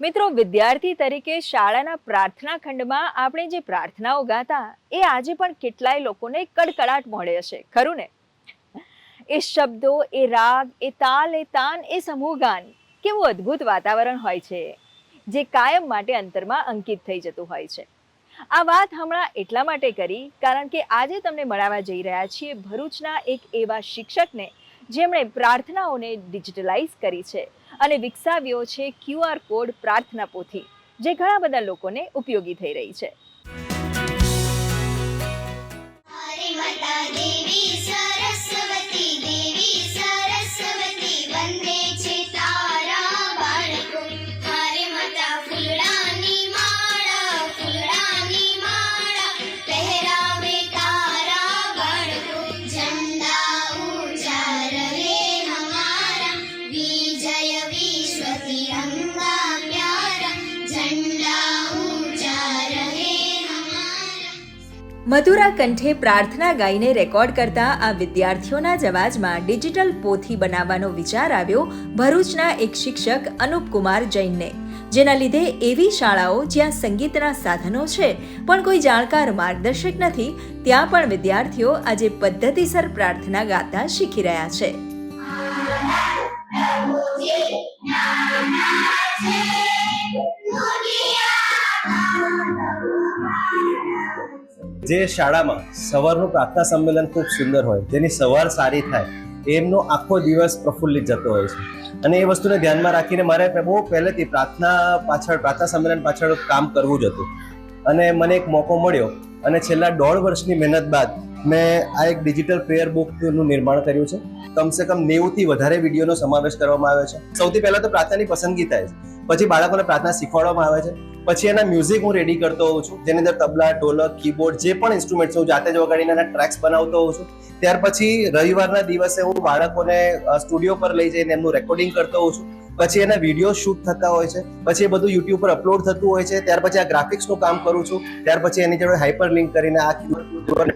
મિત્રો, વિદ્યાર્થી તરીકે શાળાના પ્રાર્થના ખંડમાં આપણે જે પ્રાર્થનાઓ ગાતા, એ આજે પણ કેટલાય લોકોને કડકડાટ મળે હશે ખરું ને? એ શબ્દો, એ રાગ, એ તાલ, એ તાન, એ સમૂહ ગાન કેવું અદ્ભુત વાતાવરણ હોય છે, જે કાયમ માટે અંતરમાં અંકિત થઈ જતું હોય છે. આ વાત હમણાં એટલા માટે કરી, કારણ કે આજે તમને મળાવવા જઈ રહ્યા છીએ ભરૂચના એક એવા શિક્ષકને, જેમણે પ્રાર્થનાઓને ડિજિટલાઇઝ કરી છે. અને વિકસાવ્યો છે ક્યુઆર કોડ પ્રાર્થના પોથી, જે ઘણા બધા લોકોને ઉપયોગી થઈ રહી છે. માતા દેવી મધુરા કંઠે પ્રાર્થના ગાઈને રેકોર્ડ કરતા આ વિદ્યાર્થીઓના જ અવાજમાં ડિજિટલ પોથી બનાવવાનો વિચાર આવ્યો ભરૂચના એક શિક્ષક અનુપકુમાર જૈનને. જેના લીધે એવી શાળાઓ જ્યાં સંગીતના સાધનો છે, પણ કોઈ જાણકાર માર્ગદર્શક નથી, ત્યાં પણ વિદ્યાર્થીઓ આજે પદ્ધતિસર પ્રાર્થના ગાતા શીખી રહ્યા છે. જે શાળામાં સવારનું પ્રાર્થના સંમેલન ખૂબ સુંદર હોય, જેની સવાર સારી થાય, એમનો આખો દિવસ પ્રફુલ્લિત જતો હોય છે. અને એ વસ્તુને ધ્યાનમાં રાખીને મારે બહુ પહેલેથી પ્રાર્થના પાછળ, પ્રાર્થના સંમેલન પાછળ કામ કરવું જ હતું. અને મને એક મોકો મળ્યો અને છેલ્લા દોઢ વર્ષની મહેનત બાદ મેં આ એક ડિજિટલ પ્રેયર બુકનું નિર્માણ કર્યું છે. કમસે કમ નેવુંથી વધારે વિડીયોનો સમાવેશ કરવામાં આવે છે. સૌથી પહેલા તો પ્રાર્થનાની પસંદગી થાય છે. પછી બાળકોને પ્રાર્થના શીખવાડવામાં આવે છે. પછી એના મ્યુઝિક હું રેડી કરતો હોઉં છું. જેની અંદર તબલા, ઢોલક કીબોર્ડ જે પણ ઇન્સ્ટ્રુમેન્ટ હું જાતે જ વગાડીને એના ટ્રેક્સ બનાવતો હોઉં છું. ત્યાર પછી રવિવારના દિવસે હું બાળકોને સ્ટુડિયો પર લઈ જઈને એમનું રેકોર્ડિંગ કરતો હોઉં છું. પછી એના વીડિયો શૂટ થતા હોય છે. પછી એ બધું યુટ્યુબ પર અપલોડ થતું હોય છે. ત્યાર પછી આ ગ્રાફિક્સનું કામ કરું છું. ત્યાર પછી એની જોડે હાઇપર લિંક કરીને, આ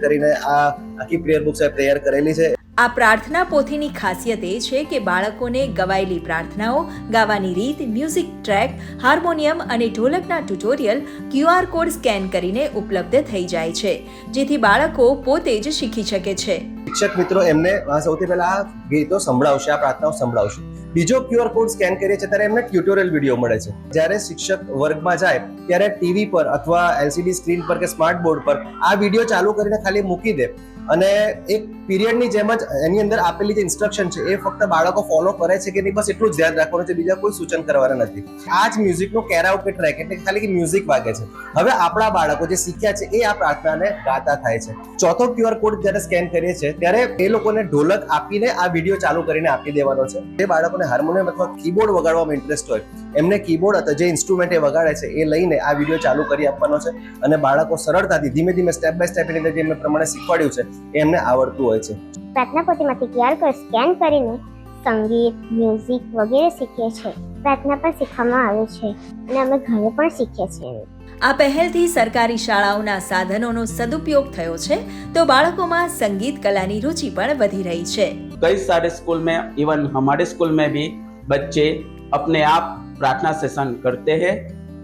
કરીને આ આખી પ્રેયર બુક્સ તૈયાર કરેલી છે. આ પ્રાર્થના પોથીની ખાસિયત એ છે કે બાળકોને ગવાયેલી પ્રાર્થનાઓ, ગાવાની રીત, મ્યુઝિક ટ્રેક, હાર્મોનિયમ અને ઢોલકના ટ્યુટોરિયલ ક્યુઆર કોડ સ્કેન કરીને ઉપલબ્ધ થઈ જાય છે, જેથી બાળકો પોતે જ શીખી શકે છે. શિક્ષક મિત્રો, એમને સૌથી પહેલા આ ગીતો સંભળાવશે, આ પ્રાર્થનાઓ સંભળાવશે. બીજો ક્યુઆર કોડ સ્કેન કરીએ છીએ, ત્યારે એમને ટ્યુટોરિયલ વીડિયો મળે છે. જ્યારે શિક્ષક વર્ગમાં જાય, ત્યારે ટીવી પર અથવા એલસીડી સ્ક્રીન પર કે સ્માર્ટ બોર્ડ પર આ વીડિયો ચાલુ કરીને ખાલી મૂકી દે. અને એક પીરિયડની જેમ જ એની અંદર આપેલી જે ઇન્સ્ટ્રક્શન છે, એ ફક્ત બાળકો ફોલો કરે છે કે નહીં, બસ એટલું જ ધ્યાન રાખવાનું છે, બીજા કોઈ સૂચન કરવાના નથી. આ જ મ્યુઝિકનો કેરાઓકે ટ્રેક એટલે ખાલી કે મ્યુઝિક વાગે છે. હવે આપણા બાળકો જે શીખ્યા છે, એ આ પ્રાર્થનાને ગાતા થાય છે. ચોથો ક્યુઆર કોડ જ્યારે સ્કેન કરીએ છીએ, ત્યારે એ લોકોને ઢોલક આપીને આ વીડિયો ચાલુ કરીને આપી દેવાનો છે. જે બાળકોને હાર્મોનિયમ અથવા કીબોર્ડ વગાડવામાં ઇન્ટરેસ્ટ હોય, એમને કીબોર્ડ અથવા જે ઇન્સ્ટ્રુમેન્ટ એ વગાડે છે, એ લઈને આ વીડિયો ચાલુ કરી આપવાનો છે. અને બાળકો સરળતાથી ધીમે ધીમે સ્ટેપ બાય સ્ટેપ એની અંદર જે મેં પ્રમાણે શીખવાડ્યું છે એ એમને આવડતું હોય છે પ્રાર્થના પોથીમાંથી ક્યુઆર કોડ સ્કેન કરીને સંગીત મ્યુઝિક વગેરે શીખીએ છીએ પ્રાર્થના પણ શીખવામાં આવે છે અને અમે ઘરે પણ શીખીએ છીએ આ પહેલથી સરકારી શાળાઓના સાધનોનો સદુપયોગ થયો છે તો બાળકોમાં સંગીત કલાની રુચિ પણ વધી રહી છે कई सारे स्कूल में इवन हमारे स्कूल में भी बच्चे अपने आप प्रार्थना सेशन करते हैं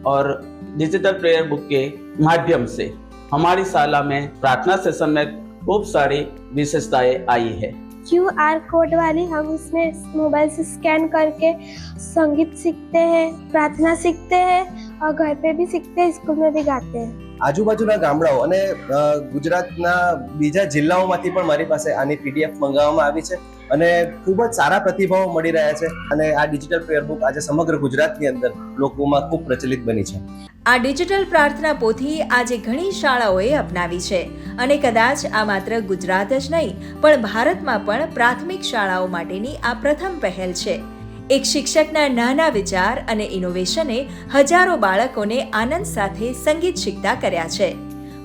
और डिजिटल प्रेयर बुक के माध्यम से हमारी शाला में प्रार्थना सेशन में खूब सारी विशेषताएं आई है क्यू आर कोड वाली हम इसमें मोबाइल से स्कैन करके संगीत सीखते हैं प्रार्थना सीखते हैं और घर पे भी सीखते हैं स्कूल में भी गाते हैं આજુબાજુના ગામડાઓ અને અ, ગુજરાતના બીજા જિલ્લાઓમાંથી પણ મારી પાસે આની પીડીએફ મંગાવવામાં આવી છે અને ખૂબ જ સારા પ્રતિભાવો મળી રહ્યા છે અને આ ડિજિટલ પ્રેયર બુક આજે સમગ્ર ગુજરાતની અંદર લોકોમાં ખૂબ પ્રચલિત બની છે આ ડિજિટલ પ્રાર્થના પોથી આજે ઘણી શાળાઓએ અપનાવી છે અને કદાચ આ માત્ર ગુજરાત જ નહીં, પણ ભારતમાં પણ પ્રાથમિક શાળાઓ માટેની આ પ્રથમ પહેલ છે. એક શિક્ષકના નાના વિચાર અને ઇનોવેશને હજારો બાળકોને આનંદ સાથે સંગીત શીખતા કર્યા છે.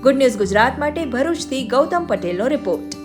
ગુડ ન્યૂઝ ગુજરાત માટે ભરૂચથી ગૌતમ પટેલનો રિપોર્ટ